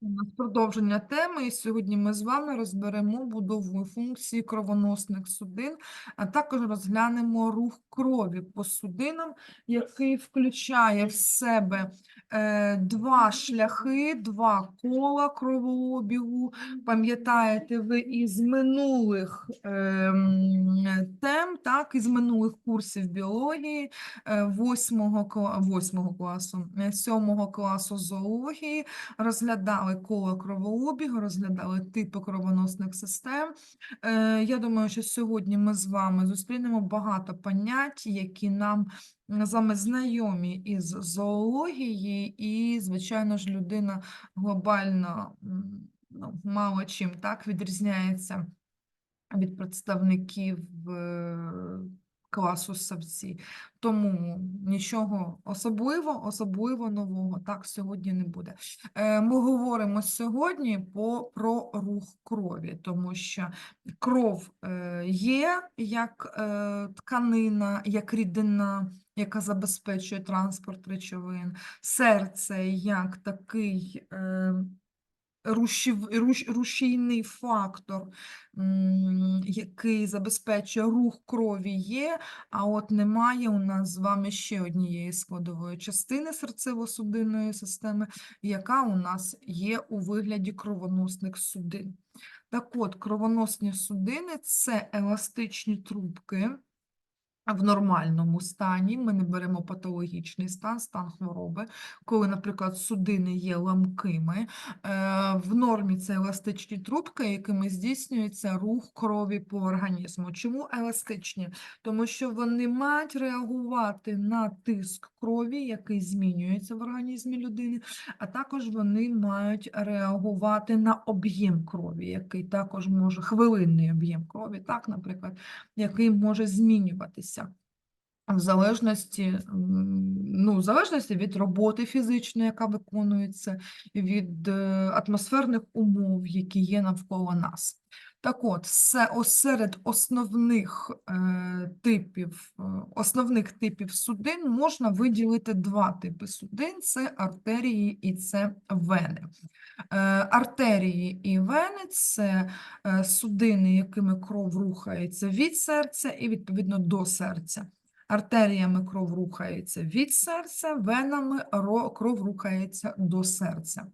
У нас продовження теми, і сьогодні ми з вами розберемо будову функції кровоносних судин, а також розглянемо рух крові по судинам, який включає в себе е, два шляхи, два кола кровообігу. Пам'ятаєте ви із минулих ем, тем, так, із минулих курсів біології, е, восьмого, класу, е, сьомого класу зоології, розглядали коло кровообігу, розглядали типи кровоносних систем. Е, Я думаю, що сьогодні ми з вами зустрінемо багато понять, які нам з вами знайомі із зоології, і, звичайно ж, людина глобально ну, мало чим так відрізняється від представників е, класу ссавці. Тому нічого особливо, особливо нового так сьогодні не буде. Е, Ми говоримо сьогодні по, про рух крові, тому що кров е, є як е, тканина, як рідина, яка забезпечує транспорт речовин, серце як такий. Рушів, руш, рушійний фактор, який забезпечує рух крові є, а от немає у нас з вами ще однієї складової частини серцево-судинної системи, яка у нас є у вигляді кровоносних судин. Так от, кровоносні судини це еластичні трубки, в нормальному стані, ми не беремо патологічний стан, стан хвороби, коли, наприклад, судини є ламкими. Е, В нормі це еластичні трубки, якими здійснюється рух крові по організму. Чому еластичні? Тому що вони мають реагувати на тиск крові, який змінюється в організмі людини, а також вони мають реагувати на об'єм крові, який також може хвилинний об'єм крові, так, наприклад, який може змінюватися. В залежності, ну, в залежності від роботи фізичної, яка виконується, від е, атмосферних умов, які є навколо нас. Так от, ос- серед основних е, типів, е, основних типів судин можна виділити два типи судин: це артерії і це вени. Артерії і вени це судини, якими кров рухається від серця і відповідно до серця. Артеріями кров рухається від серця, венами кров рухається до серця.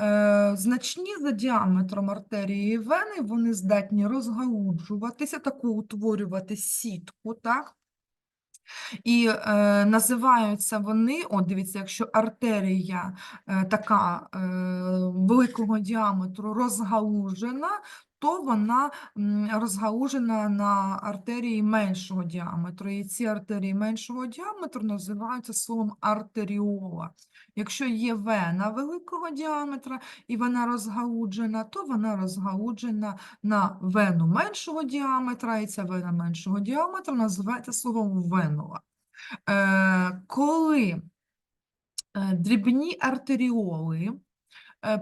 Е, Значні за діаметром артерії вени вони здатні розгалуджуватися, таку утворювати сітку, так? І е, називаються вони, от дивіться, якщо артерія е, така е, великого діаметру розгалужена, то вона розгалужена на артерії меншого діаметру. І ці артерії меншого діаметру називаються словом артеріола. Якщо є вена великого діаметра і вона розгалуджена, то вона розгалуджена на вену меншого діаметра, і ця вена меншого діаметра називається словом венула. Е, коли е, дрібні артеріоли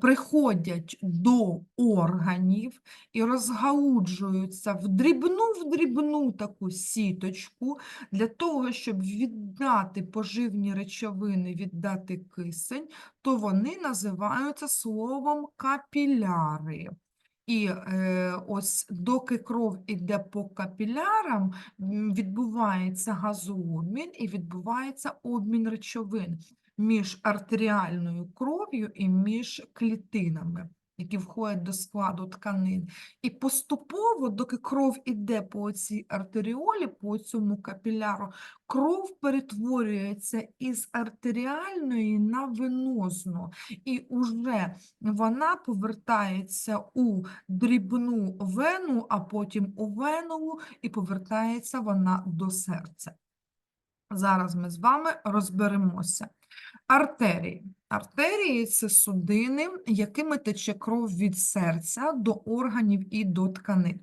приходять до органів і розгалуджуються в дрібну в дрібну таку сіточку для того, щоб віддати поживні речовини, віддати кисень, то вони називаються словом капіляри. І е, ось доки кров іде по капілярам, відбувається газообмін і відбувається обмін речовин між артеріальною кров'ю і між клітинами, які входять до складу тканин. І поступово, доки кров іде по цій артеріолі, по цьому капіляру, кров перетворюється із артеріальної на венозну. І уже вона повертається у дрібну вену, а потім у венову, і повертається вона до серця. Зараз ми з вами розберемося. Артерії. Артерії це судини, якими тече кров від серця до органів і до тканин.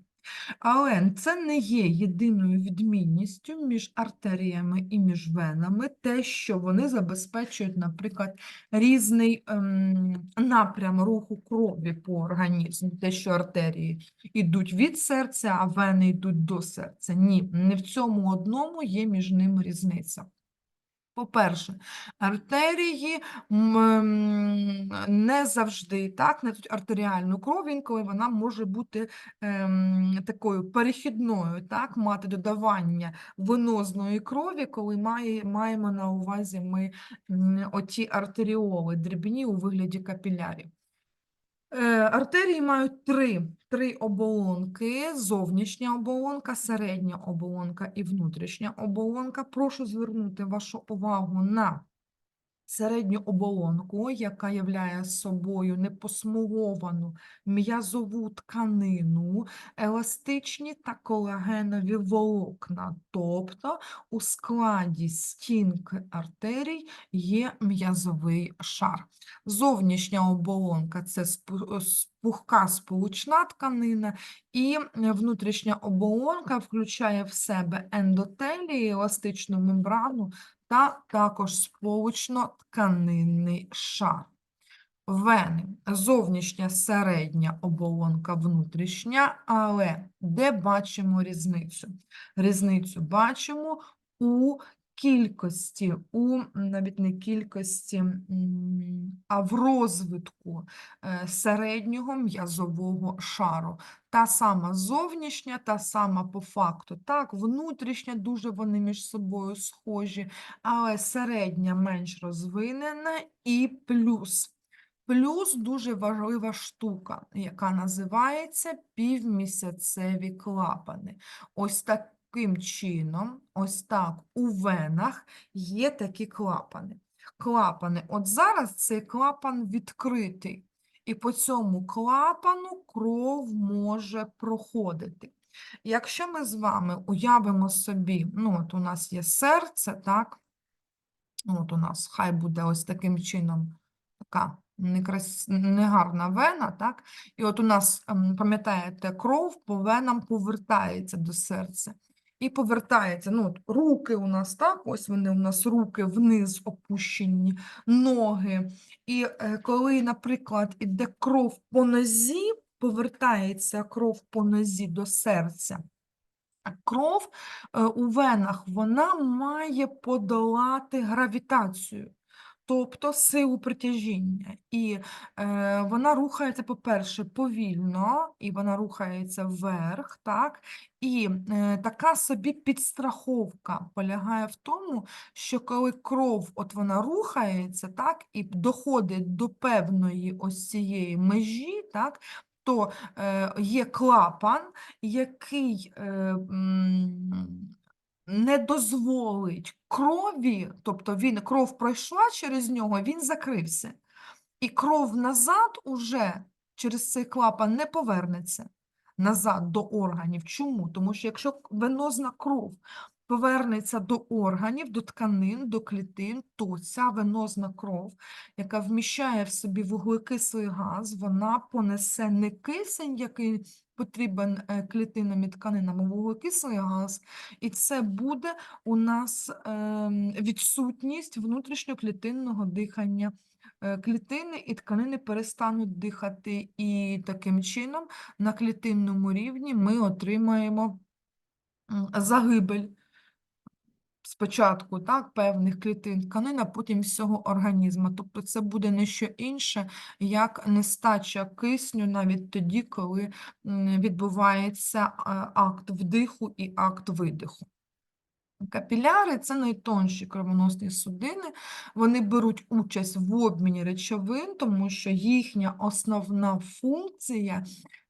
Але це не є єдиною відмінністю між артеріями і між венами, те, що вони забезпечують, наприклад, різний ем, напрям руху крові по організму, те, що артерії йдуть від серця, а вени йдуть до серця. Ні, не в цьому одному є між ними різниця. По-перше, артерії не завжди так, навіть артеріальну кров, інколи вона може бути ем, такою перехідною, так, мати додавання венозної крові, коли має, маємо на увазі ми оті артеріоли дрібні у вигляді капілярів. Е, Артерії мають три, три оболонки: зовнішня оболонка, середня оболонка і внутрішня оболонка. Прошу звернути вашу увагу на середню оболонку, яка являє собою непосмуговану м'язову тканину, еластичні та колагенові волокна. Тобто у складі стінки артерій є м'язовий шар. Зовнішня оболонка це пухка сполучна тканина, і внутрішня оболонка включає в себе ендотелій, еластичну мембрану та також сполучно-тканинний шар. Вени зовнішня середня оболонка внутрішня, але де бачимо різницю? Різницю бачимо у кількості, у навіть не кількості, а в розвитку е, середнього м'язового шару. Та сама зовнішня, та сама по факту. Так, внутрішня, дуже вони між собою схожі, але середня менш розвинена і плюс. Плюс дуже важлива штука, яка називається півмісяцеві клапани. Ось таким чином, ось так у венах є такі клапани. Клапани, от зараз цей клапан відкритий, і по цьому клапану кров може проходити. Якщо ми з вами уявимо собі, ну от у нас є серце, так? От у нас хай буде ось таким чином така некрас... негарна вена, так? І от у нас, ем, пам'ятаєте, кров по венам повертається до серця. І повертається, ну, от руки у нас так, ось вони у нас руки вниз опущені, ноги. І е, коли, наприклад, іде кров по нозі, повертається кров по нозі до серця. Кров е, у венах вона має подолати гравітацію, тобто силу притяжіння. І е, вона рухається, по-перше, повільно, і вона рухається вверх, так? І е, така собі підстраховка полягає в тому, що коли кров от вона рухається, так, і доходить до певної ось цієї межі, так, то е, є клапан, який е, не дозволить крові, тобто він, кров пройшла через нього, він закрився. І кров назад уже через цей клапан не повернеться назад до органів. Чому? Тому що якщо венозна кров повернеться до органів, до тканин, до клітин, то ця венозна кров, яка вміщає в собі вуглекислий газ, вона понесе не кисень, який потрібен е, клітинам і тканинам, а вуглекислий газ, і це буде у нас ем, відсутність внутрішньоклітинного дихання. Е, Клітини і тканини перестануть дихати, і таким чином на клітинному рівні ми отримаємо загибель спочатку так, певних клітин тканин, а потім всього організму. Тобто це буде не що інше, як нестача кисню навіть тоді, коли відбувається акт вдиху і акт видиху. Капіляри це найтонші кровоносні судини. Вони беруть участь в обміні речовин, тому що їхня основна функція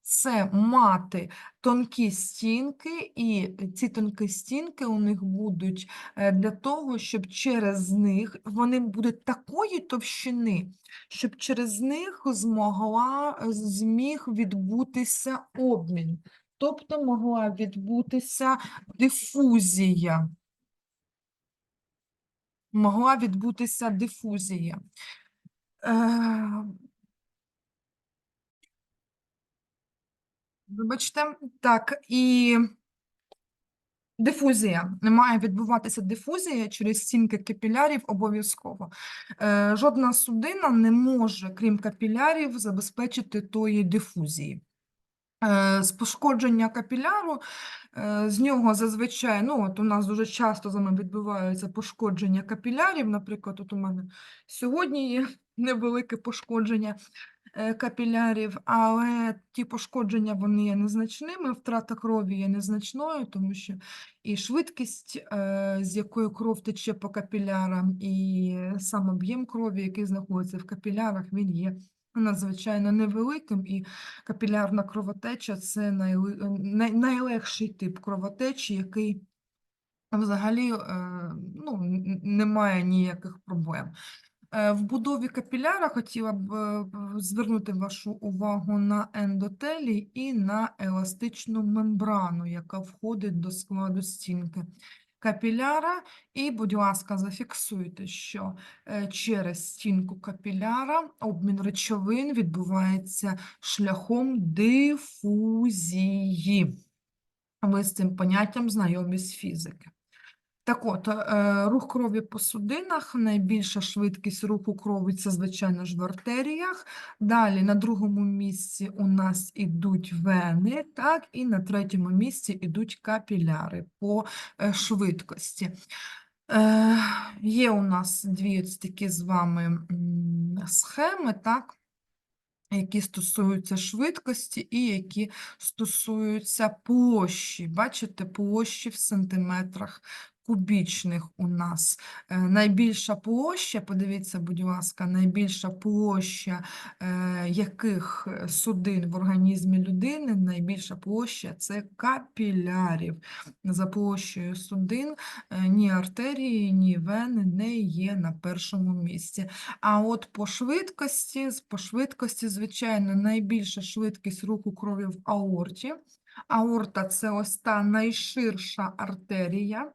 це мати тонкі стінки, і ці тонкі стінки у них будуть е, для того, щоб через них вони будуть такої товщини, щоб через них змогла зміг відбутися обмін, тобто могла відбутися дифузія могла відбутися дифузія. Вибачте, так, і дифузія. Не має відбуватися дифузія через стінки капілярів обов'язково. Е, Жодна судина не може, крім капілярів, забезпечити тої дифузії. Е, З пошкодження капіляру, е, з нього зазвичай, ну от у нас дуже часто з вами відбуваються пошкодження капілярів, наприклад, от у мене сьогодні є невелике пошкодження капілярів, але ті пошкодження вони є незначними, втрата крові є незначною, тому що і швидкість, е, з якою кров тече по капілярам, і сам об'єм крові, який знаходиться в капілярах, він є надзвичайно невеликим, і капілярна кровотеча це е, най- найлегший тип кровотечі, який взагалі е, ну, немає ніяких проблем. Е, В будові капіляра хотіла б е, звернути вашу увагу на ендотелій і на еластичну мембрану, яка входить до складу стінки капіляра. І, будь ласка, зафіксуйте, що е, через стінку капіляра обмін речовин відбувається шляхом дифузії. Ви з цим поняттям знайомі з фізики. Так от, е, рух крові по судинах, найбільша швидкість руху крові це, звичайно ж, в артеріях. Далі на другому місці у нас ідуть вени, так, і на третьому місці ідуть капіляри по е, швидкості. Е, Є у нас дві такі з вами схеми, так, які стосуються швидкості і які стосуються площі. Бачите, площі в сантиметрах кубічних у нас. Е, Найбільша площа, подивіться, будь ласка, найбільша площа е, яких е, судин в організмі людини, найбільша площа це капілярів. За площею судин ні артерії, ні вени не є на першому місці. А от по швидкості, по швидкості, звичайно, найбільша швидкість руху крові в аорті. Аорта це ось та найширша артерія,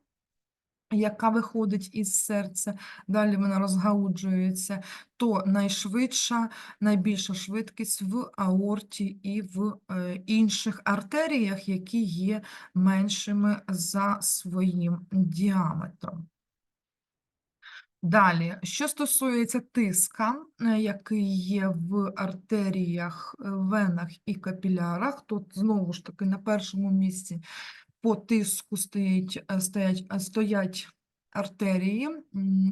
яка виходить із серця, далі вона розгалуджується, то найшвидша, найбільша швидкість в аорті і в е, інших артеріях, які є меншими за своїм діаметром. Далі, що стосується тиска, е, який є в артеріях, е, венах і капілярах, тут знову ж таки на першому місці по тиску стоять, е, стоять, е, стоять артерії.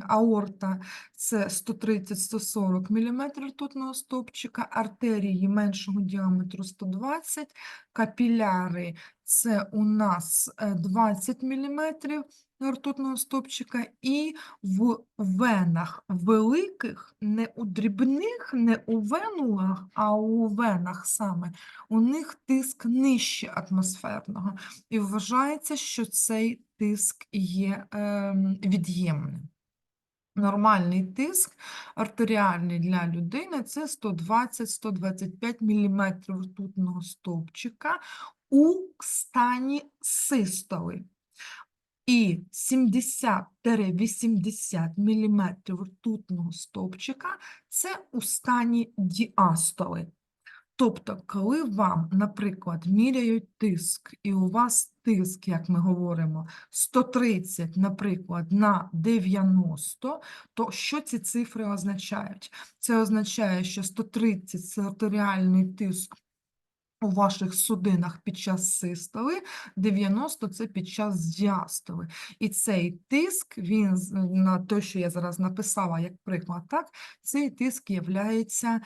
Аорта це 130-140 мм ртутного стовпчика, артерії меншого діаметру 120, капіляри це у нас е, 20 мм ртутного стовпчика, і в венах великих, не у дрібних, не у венулах, а у венах саме, у них тиск нижче атмосферного. І вважається, що цей тиск є ем, від'ємним. Нормальний тиск артеріальний для людини це 120-125 мм ртутного стовпчика у стані систоли. І 70-80 мм ртутного стовпчика це у стані діастоли. Тобто, коли вам, наприклад, міряють тиск, і у вас тиск, як ми говоримо, 130, наприклад, на 90, то що ці цифри означають? Це означає, що 130 – це артеріальний тиск у ваших судинах під час систоли, 90 – це під час діастоли. І цей тиск, він на те, що я зараз написала як приклад, так, цей тиск являється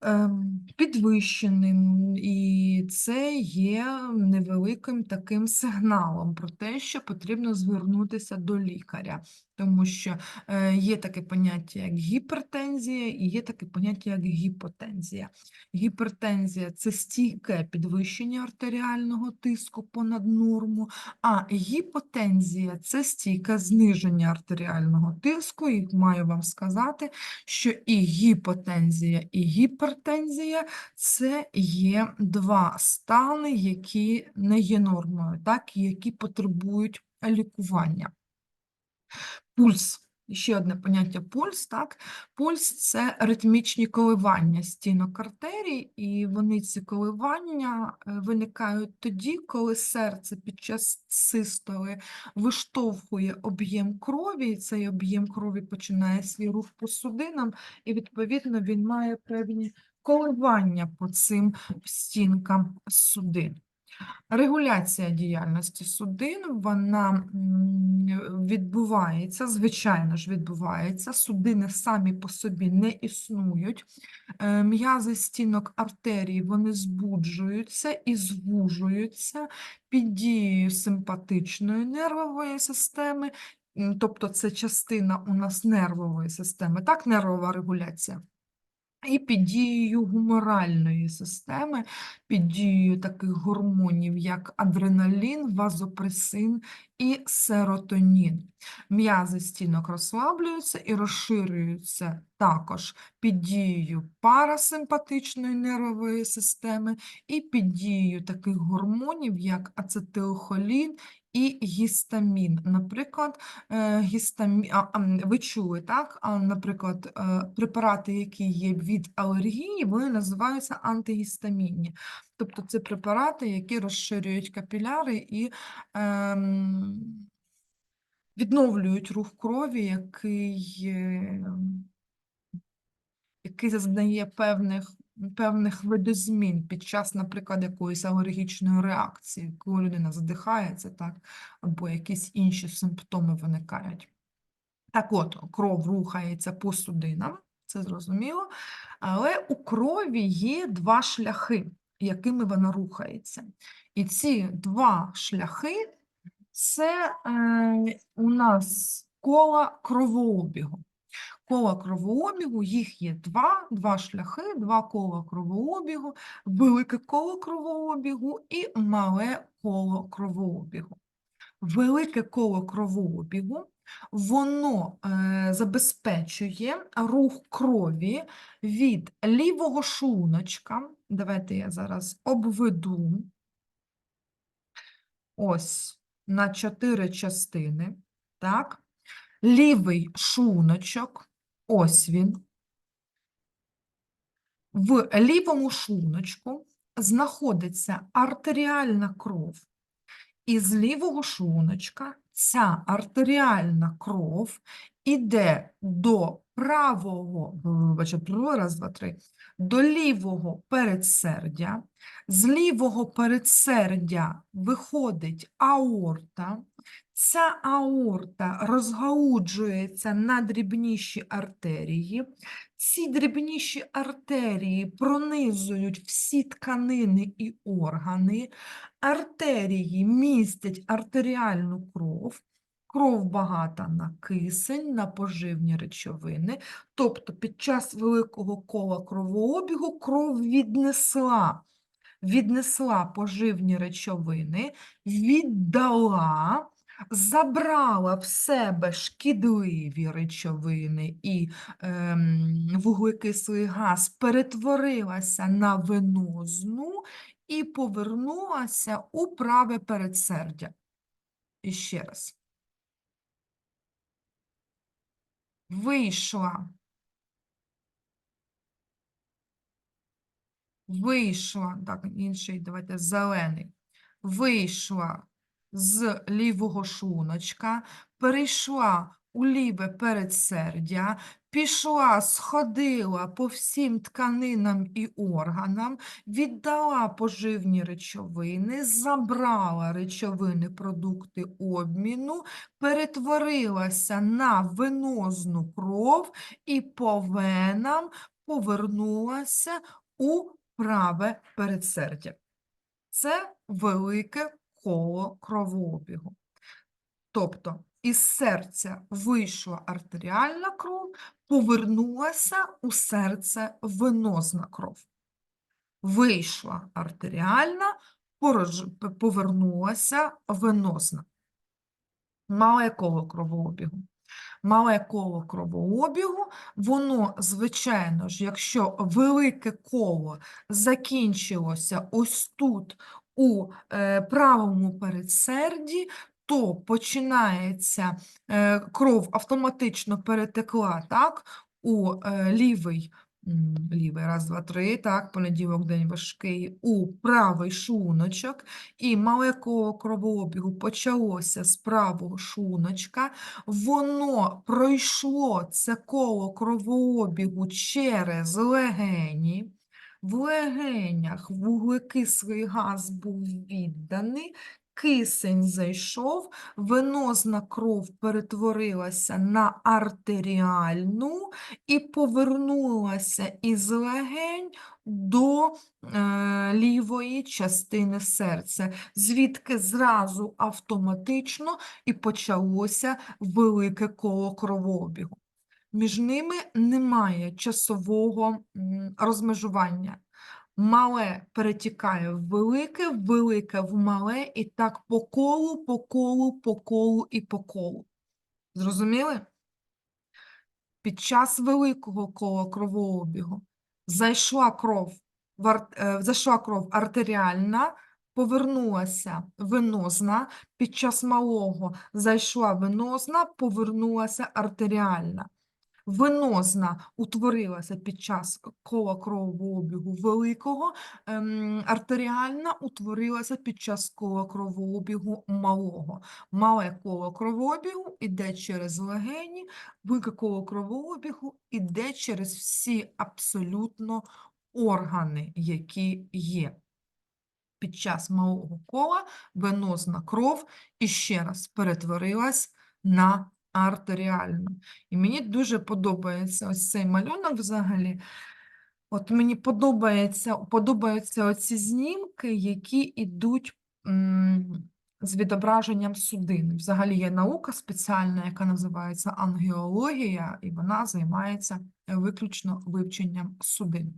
ем, підвищеним, і це є невеликим таким сигналом про те, що потрібно звернутися до лікаря, тому що е, є таке поняття як гіпертензія і є таке поняття як гіпотензія. Гіпертензія це стійке підвищення артеріального тиску понад норму, а гіпотензія це стійке зниження артеріального тиску. І маю вам сказати, що і гіпотензія, і гіпертензія це є два стани, які не є нормою, так, які потребують лікування. Пульс. Ще одне поняття пульс, так? Пульс це ритмічні коливання стінок артерій, і вони ці коливання е, виникають тоді, коли серце під час систоли виштовхує об'єм крові, і цей об'єм крові починає свій рух по судинам, і відповідно він має певні коливання по цим стінкам судин. Регуляція діяльності судин, вона відбувається, звичайно ж, відбувається. Судини самі по собі не існують. Е, М'язи стінок артерій вони збуджуються і звужуються під дією симпатичної нервової системи, тобто це частина у нас нервової системи, так, нервова регуляція. І під дією гуморальної системи, під дією таких гормонів, як адреналін, вазопресин і серотонін. М'язи стінок розслаблюються і розширюються також під дією парасимпатичної нервової системи і під дією таких гормонів, як ацетилхолін і гістамін. Наприклад, е, гістамі... а, а, ви чули, так? А, Наприклад, е, препарати, які є від алергії, вони називаються антигістамінні. Тобто це препарати, які розширюють капіляри і ем, відновлюють рух крові, який, е, який зазнає певних, певних видозмін під час, наприклад, якоїсь алергічної реакції, коли людина задихається, так, або якісь інші симптоми виникають. Так от, кров рухається по судинам, це зрозуміло, але у крові є два шляхи, якими вона рухається. І ці два шляхи це е, у нас кола кровообігу. Кола кровообігу, їх є два, два шляхи, два кола кровообігу, велике коло кровообігу і мале коло кровообігу. Велике коло кровообігу, воно е, забезпечує рух крові від лівого шлуночка. Давайте я зараз обведу ось на чотири частини. Так? Лівий шлуночок, ось він. В лівому шлуночку знаходиться артеріальна кров. І з лівого шлуночка ця артеріальна кров іде до правого, вибачте, раз, два, три, до лівого передсердя. З лівого передсердя виходить аорта. Ця аорта розгалуджується на дрібніші артерії. Ці дрібніші артерії пронизують всі тканини і органи. Артерії містять артеріальну кров. Кров багата на кисень, на поживні речовини. Тобто під час великого кола кровообігу кров віднесла, віднесла поживні речовини, віддала, забрала в себе шкідливі речовини і ем, вуглекислий газ, перетворилася на венозну і повернулася у праве передсердя. І ще раз. Вийшла. Вийшла, так, інший, давайте зелений. Вийшла з лівого шлуночка, перейшла у ліве передсердя, пішла, сходила по всім тканинам і органам, віддала поживні речовини, забрала речовини, продукти обміну, перетворилася на венозну кров і по венам повернулася у праве передсердя. Це велике коло кровообігу. Тобто із серця вийшла артеріальна кров, повернулася у серце венозна кров. Вийшла артеріальна, повернулася венозна. Мале коло кровообігу. Мале коло кровообігу, воно, звичайно ж, якщо велике коло закінчилося ось тут, у е, правому передсерді, то починається е, кров автоматично перетекла так, у е, лівий, лівий, раз, два, три, так, понеділок день важкий, у правий шлуночок, і мале коло кровообігу почалося з правого шлуночка, воно пройшло це коло кровообігу через легені, В легенях вуглекислий газ був відданий, кисень зайшов, венозна кров перетворилася на артеріальну і повернулася із легень до е, лівої частини серця, звідки зразу автоматично і почалося велике коло кровообігу. Між ними немає часового розмежування. Мале перетікає в велике, велике в мале, і так по колу, по колу, по колу і по колу. Зрозуміли? Під час великого кола кровообігу зайшла кров, е, зайшла кров артеріальна, повернулася венозна, під час малого зайшла венозна, повернулася артеріальна. Венозна утворилася під час кола кровообігу великого, ем, артеріальна утворилася під час кола кровообігу малого. Мале коло кровообігу іде через легені, велике коло кровообігу іде через всі абсолютно органи, які є. Під час малого кола венозна кров іще раз перетворилась на артеріальну. І мені дуже подобається ось цей малюнок взагалі. От мені подобається, подобаються оці знімки, які йдуть з відображенням судин. Взагалі є наука спеціальна, яка називається ангіологія, і вона займається виключно вивченням судин.